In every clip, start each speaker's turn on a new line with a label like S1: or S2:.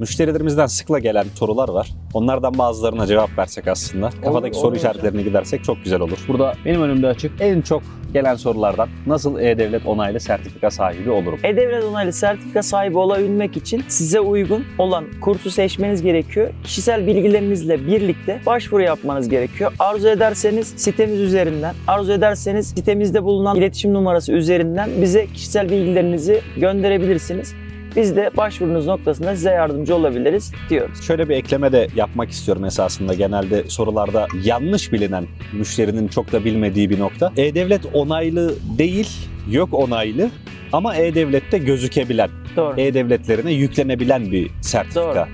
S1: Müşterilerimizden sıkla gelen sorular var. Onlardan bazılarına cevap versek aslında. Kafadaki
S2: olur
S1: soru
S2: hocam.
S1: işaretlerini gidersek çok güzel olur. Burada benim önümde açık en çok gelen sorulardan nasıl E-Devlet onaylı sertifika sahibi olurum?
S2: E-Devlet onaylı sertifika sahibi olabilmek için size uygun olan kursu seçmeniz gerekiyor. Kişisel bilgilerinizle birlikte başvuru yapmanız gerekiyor. Arzu ederseniz sitemiz üzerinden, arzu ederseniz sitemizde bulunan iletişim numarası üzerinden bize kişisel bilgilerinizi gönderebilirsiniz. Biz de başvurunuz noktasında size yardımcı olabiliriz diyoruz.
S1: Şöyle bir ekleme de yapmak istiyorum esasında. Genelde sorularda yanlış bilinen, müşterinin çok da bilmediği bir nokta. E-Devlet onaylı değil, yok onaylı ama E-Devlet'te gözükebilen,
S2: Doğru.
S1: E-Devletlerine yüklenebilen bir sertifika
S2: Doğru.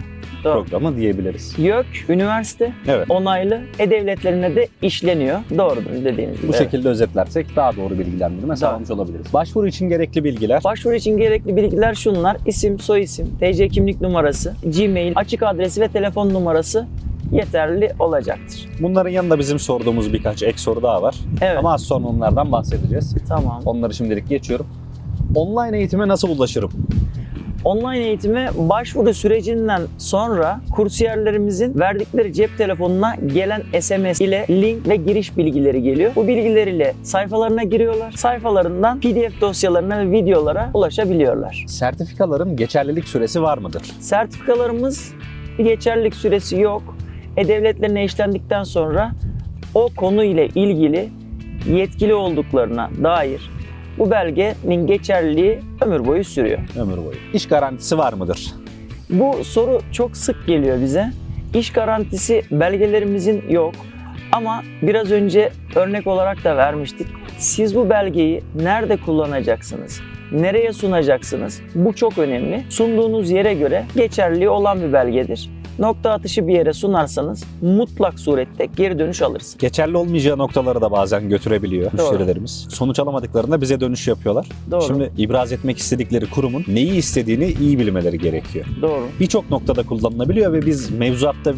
S2: Doğru.
S1: programı diyebiliriz.
S2: YÖK, üniversite
S1: Evet.
S2: onaylı e-devletlerine de işleniyor. Doğrudur dediğiniz gibi.
S1: Bu
S2: evet.
S1: şekilde özetlersek daha doğru bilgilendirme sağlamış olabiliriz. Başvuru için gerekli bilgiler.
S2: Başvuru için gerekli bilgiler şunlar. İsim, soyisim, TC kimlik numarası, Gmail, açık adresi ve telefon numarası yeterli olacaktır.
S1: Bunların yanında bizim sorduğumuz birkaç ek soru daha var.
S2: Evet.
S1: Ama az sonra onlardan bahsedeceğiz.
S2: Tamam.
S1: Onları şimdilik geçiyorum. Online eğitime nasıl ulaşırım?
S2: Online eğitime başvuru sürecinden sonra kursiyerlerimizin verdikleri cep telefonuna gelen SMS ile link ve giriş bilgileri geliyor. Bu bilgiler ile sayfalarına giriyorlar. Sayfalarından PDF dosyalarına ve videolara ulaşabiliyorlar.
S1: Sertifikaların geçerlilik süresi var mıdır?
S2: Sertifikalarımız bir geçerlilik süresi yok. E-Devletlerine işlendikten sonra o konu ile ilgili yetkili olduklarına dair bu belgenin geçerliliği ömür boyu sürüyor.
S1: Ömür boyu. İş garantisi var mıdır?
S2: Bu soru çok sık geliyor bize. İş garantisi belgelerimizin yok. Ama biraz önce örnek olarak da vermiştik. Siz bu belgeyi nerede kullanacaksınız? Nereye sunacaksınız? Bu çok önemli. Sunduğunuz yere göre geçerli olan bir belgedir. Nokta atışı bir yere sunarsanız mutlak surette geri dönüş alırsınız.
S1: Geçerli olmayacağı noktaları da bazen götürebiliyor
S2: Doğru.
S1: müşterilerimiz. Sonuç alamadıklarında bize dönüş yapıyorlar.
S2: Doğru.
S1: Şimdi ibraz etmek istedikleri kurumun neyi istediğini iyi bilmeleri gerekiyor.
S2: Doğru.
S1: Birçok noktada kullanılabiliyor ve biz mevzuatta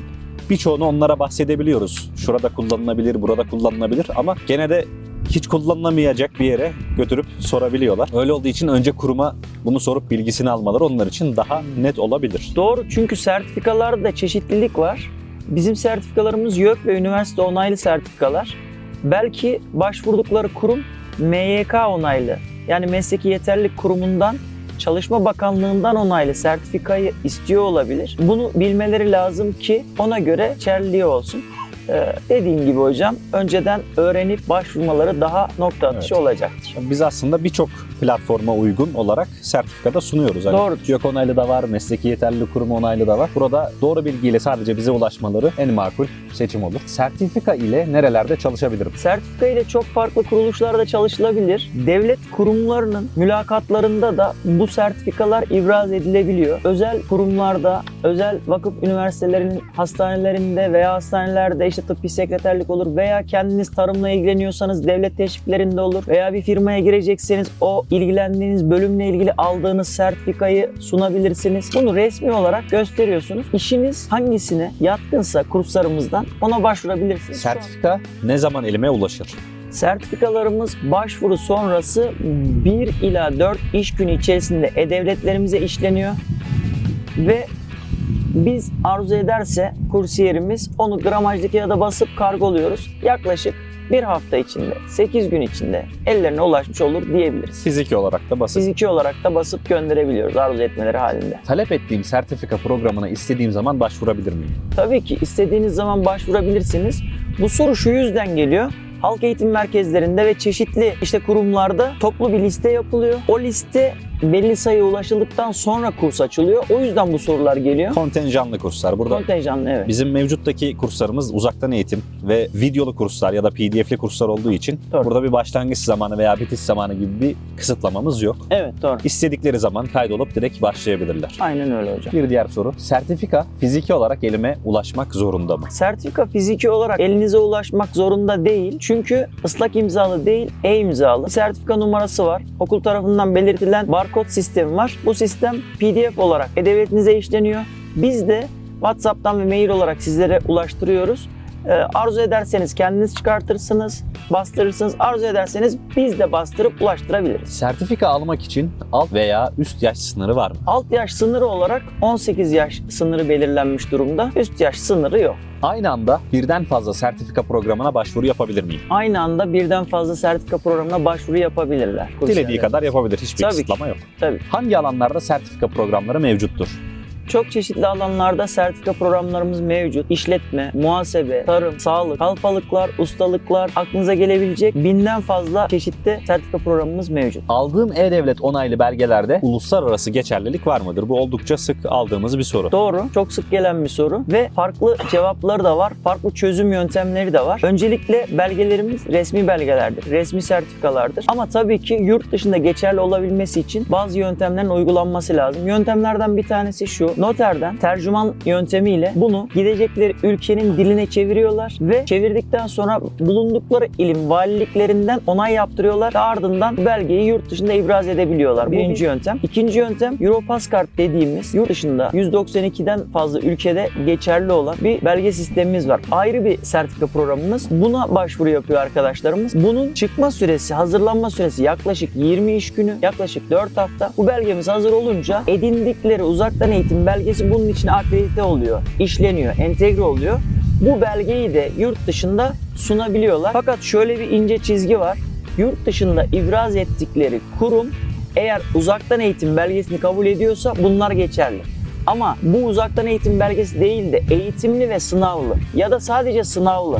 S1: birçoğunu onlara bahsedebiliyoruz. Şurada kullanılabilir, burada kullanılabilir ama gene de hiç kullanılamayacak bir yere götürüp sorabiliyorlar. Öyle olduğu için önce kuruma bunu sorup bilgisini almaları onlar için daha net olabilir.
S2: Doğru çünkü sertifikalarda çeşitlilik var. Bizim sertifikalarımız YÖK ve üniversite onaylı sertifikalar. Belki başvurdukları kurum MYK onaylı. Yani Mesleki Yeterlilik Kurumu'ndan Çalışma Bakanlığı'ndan onaylı sertifikayı istiyor olabilir. Bunu bilmeleri lazım ki ona göre geçerliliği olsun. Ee, dediğim gibi hocam önceden öğrenip başvurmaları daha nokta atışı
S1: Evet.
S2: olacaktır.
S1: Biz aslında birçok platforma uygun olarak sertifikada sunuyoruz. Hani
S2: Doğrudur.
S1: YÖK onaylı da var, mesleki yeterlilik kurumu onaylı da var. Burada doğru bilgiyle sadece bize ulaşmaları en makul seçim olur. Sertifika ile nerelerde çalışabilirim?
S2: Sertifika ile çok farklı kuruluşlarda çalışılabilir. Devlet kurumlarının mülakatlarında da bu sertifikalar ibraz edilebiliyor. Özel kurumlarda, özel vakıf üniversitelerinin hastanelerinde veya hastanelerde işte tıbbi sekreterlik olur veya kendiniz tarımla ilgileniyorsanız devlet teşviklerinde olur veya bir firmaya girecekseniz o ilgilendiğiniz bölümle ilgili aldığınız sertifikayı sunabilirsiniz. Bunu resmi olarak gösteriyorsunuz. İşiniz hangisine yatkınsa kurslarımızdan ona başvurabilirsiniz.
S1: Sertifika ne zaman elime ulaşır?
S2: Sertifikalarımız başvuru sonrası 1 ila 4 iş günü içerisinde e-devletlerimize işleniyor ve biz arzu ederse kursiyerimiz onu gramajdaki ya da basıp kargoluyoruz. Yaklaşık bir hafta içinde, 8 gün içinde ellerine ulaşmış olur diyebiliriz.
S1: Fiziki olarak da basit.
S2: Fiziki olarak da basıp gönderebiliyoruz arzu etmeleri halinde.
S1: Talep ettiğim sertifika programına istediğim zaman başvurabilir miyim?
S2: Tabii ki istediğiniz zaman başvurabilirsiniz. Bu soru şu yüzden geliyor. Halk eğitim merkezlerinde ve çeşitli işte kurumlarda toplu bir liste yapılıyor. O liste belli sayıya ulaşıldıktan sonra kurs açılıyor. O yüzden bu sorular geliyor.
S1: Kontenjanlı kurslar. Burada
S2: Kontenjanlı evet.
S1: Bizim mevcuttaki kurslarımız uzaktan eğitim ve videolu kurslar ya da PDF'li kurslar olduğu için
S2: Doğru.
S1: burada bir başlangıç zamanı veya bitiş zamanı gibi bir kısıtlamamız yok.
S2: Evet doğru.
S1: İstedikleri zaman kaydolup direkt başlayabilirler.
S2: Aynen öyle hocam.
S1: Bir diğer soru. Sertifika fiziki olarak elime ulaşmak zorunda mı?
S2: Sertifika fiziki olarak elinize ulaşmak zorunda değil. Çünkü ıslak imzalı değil, e-imzalı. Sertifika numarası var. Okul tarafından belirtilen barkod sistemi var. Bu sistem PDF olarak e-devletinize işleniyor. Biz de WhatsApp'tan ve mail olarak sizlere ulaştırıyoruz. Ee, arzu ederseniz kendiniz çıkartırsınız, bastırırsınız. Arzu ederseniz biz de bastırıp ulaştırabiliriz.
S1: Sertifika almak için alt veya üst yaş sınırı var mı?
S2: Alt yaş sınırı olarak 18 yaş sınırı belirlenmiş durumda. Üst yaş sınırı yok.
S1: Aynı anda birden fazla sertifika programına başvuru yapabilir miyim?
S2: Aynı anda birden fazla sertifika programına başvuru yapabilirler.
S1: Dilediği kadar yapabilir. Hiçbir
S2: Tabii ki.
S1: kısıtlama yok.
S2: Tabii.
S1: Hangi alanlarda sertifika programları mevcuttur?
S2: Çok çeşitli alanlarda sertifika programlarımız mevcut. İşletme, muhasebe, tarım, sağlık, kalfalıklar, ustalıklar, aklınıza gelebilecek binden fazla çeşitli sertifika programımız mevcut.
S1: Aldığım E-Devlet onaylı belgelerde uluslararası geçerlilik var mıdır? Bu oldukça sık aldığımız bir soru.
S2: Doğru. Çok sık gelen bir soru ve farklı cevapları da var. Farklı çözüm yöntemleri de var. Öncelikle belgelerimiz resmi belgelerdir. Resmi sertifikalardır. Ama tabii ki yurt dışında geçerli olabilmesi için bazı yöntemlerin uygulanması lazım. Yöntemlerden bir tanesi şu. Noterden tercüman yöntemiyle bunu gidecekleri ülkenin diline çeviriyorlar ve çevirdikten sonra bulundukları ilim valiliklerinden onay yaptırıyorlar ve ardından belgeyi yurt dışında ibraz edebiliyorlar. Birinci yöntem. İkinci yöntem Europass kart dediğimiz yurt dışında 192'den fazla ülkede geçerli olan bir belge sistemimiz var. Ayrı bir sertifika programımız. Buna başvuru yapıyor arkadaşlarımız. Bunun çıkma süresi, hazırlanma süresi yaklaşık 20 iş günü, yaklaşık 4 hafta. Bu belgemiz hazır olunca edindikleri uzaktan eğitim belgesi bunun için akredite oluyor, işleniyor, entegre oluyor. Bu belgeyi de yurt dışında sunabiliyorlar. Fakat şöyle bir ince çizgi var. Yurt dışında ibraz ettikleri kurum eğer uzaktan eğitim belgesini kabul ediyorsa bunlar geçerli. Ama bu uzaktan eğitim belgesi değil de eğitimli ve sınavlı ya da sadece sınavlı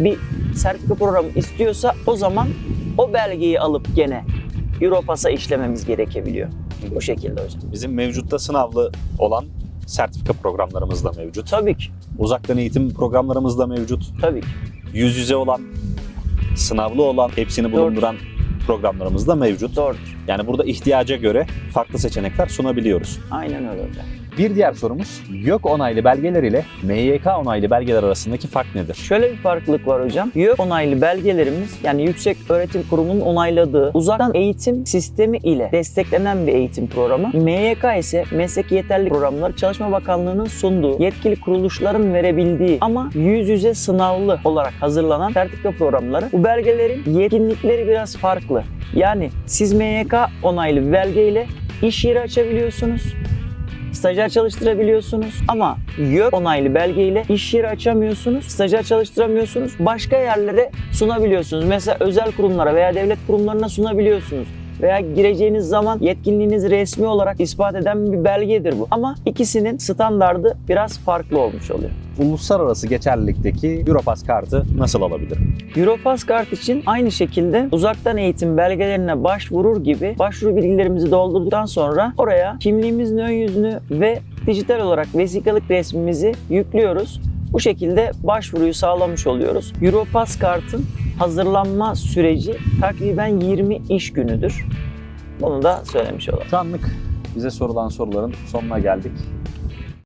S2: bir sertifika programı istiyorsa o zaman o belgeyi alıp gene Europass'a işlememiz gerekebiliyor. Bu şekilde hocam.
S1: Bizim mevcutta sınavlı olan sertifika programlarımız da mevcut.
S2: Tabii ki.
S1: Uzaktan eğitim programlarımız da mevcut.
S2: Tabii ki.
S1: Yüz yüze olan, sınavlı olan, hepsini bulunduran programlarımız da mevcut.
S2: Doğrudur.
S1: Yani burada ihtiyaca göre farklı seçenekler sunabiliyoruz.
S2: Aynen öyle hocam.
S1: Bir diğer sorumuz, YÖK onaylı belgeler ile MYK onaylı belgeler arasındaki fark nedir?
S2: Şöyle bir farklılık var hocam. YÖK onaylı belgelerimiz yani Yüksek Öğretim Kurumu'nun onayladığı uzaktan eğitim sistemi ile desteklenen bir eğitim programı. MYK ise Mesleki Yeterlilik Programları Çalışma Bakanlığı'nın sunduğu yetkili kuruluşların verebildiği ama yüz yüze sınavlı olarak hazırlanan sertifika programları. Bu belgelerin yetkinlikleri biraz farklı. Yani siz MYK onaylı bir belgeyle iş yeri açabiliyorsunuz stajyer çalıştırabiliyorsunuz ama YÖK onaylı belgeyle iş yeri açamıyorsunuz, stajyer çalıştıramıyorsunuz. Başka yerlere sunabiliyorsunuz. Mesela özel kurumlara veya devlet kurumlarına sunabiliyorsunuz. Veya gireceğiniz zaman yetkinliğinizi resmi olarak ispat eden bir belgedir bu. Ama ikisinin standardı biraz farklı olmuş oluyor.
S1: Uluslararası geçerlilikteki Europass kartı nasıl alabilirim?
S2: Europass kart için aynı şekilde uzaktan eğitim belgelerine başvurur gibi başvuru bilgilerimizi doldurduktan sonra oraya kimliğimizin ön yüzünü ve dijital olarak vesikalık resmimizi yüklüyoruz. Bu şekilde başvuruyu sağlamış oluyoruz. Europass kartın hazırlanma süreci takriben 20 iş günüdür. Bunu da söylemiş olalım.
S1: Şu anlık bize sorulan soruların sonuna geldik.